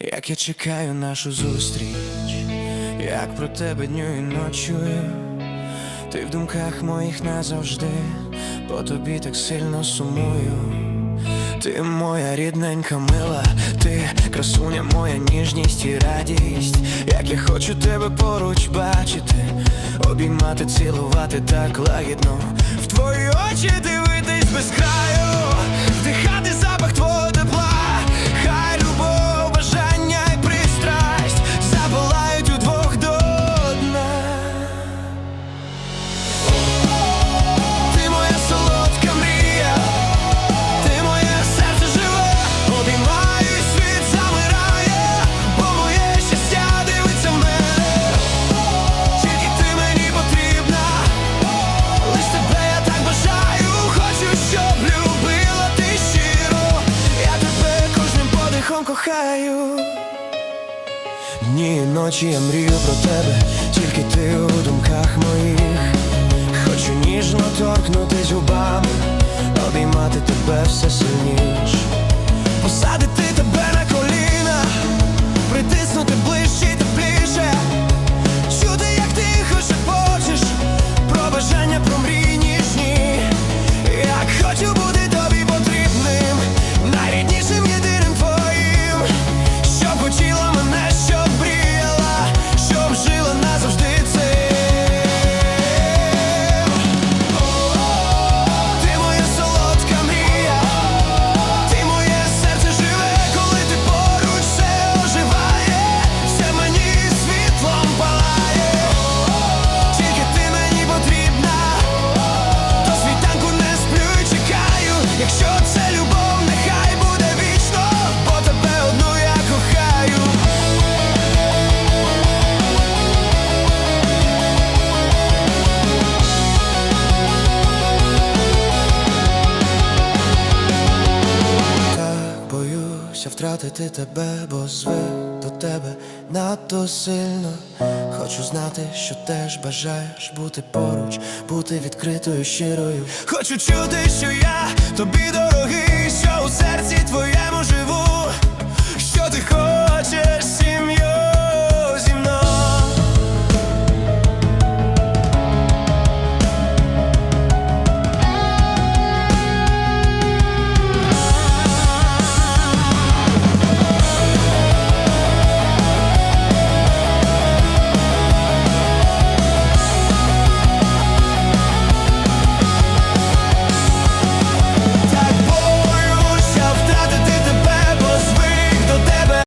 як я чекаю нашу зустріч, як про тебе дню і ночую, ти в думках моїх назавжди, по тобі так сильно сумую. Ти моя рідненька мила, ти красуня, моя ніжність і радість, як я хочу тебе поруч бачити, обіймати, цілувати так лагідно, в твої очі дивитись без краю, вдихати кохаю. Дні і ночі я мрію про тебе, тільки ти у думках моїх. Хочу ніжно торкнутись губами, обіймати тебе все сильніш, втратити тебе, бо звик до тебе надто сильно. Хочу знати, що теж бажаєш бути поруч, бути відкритою, щирою. Хочу чути, що я тобі дорогий, що у серці.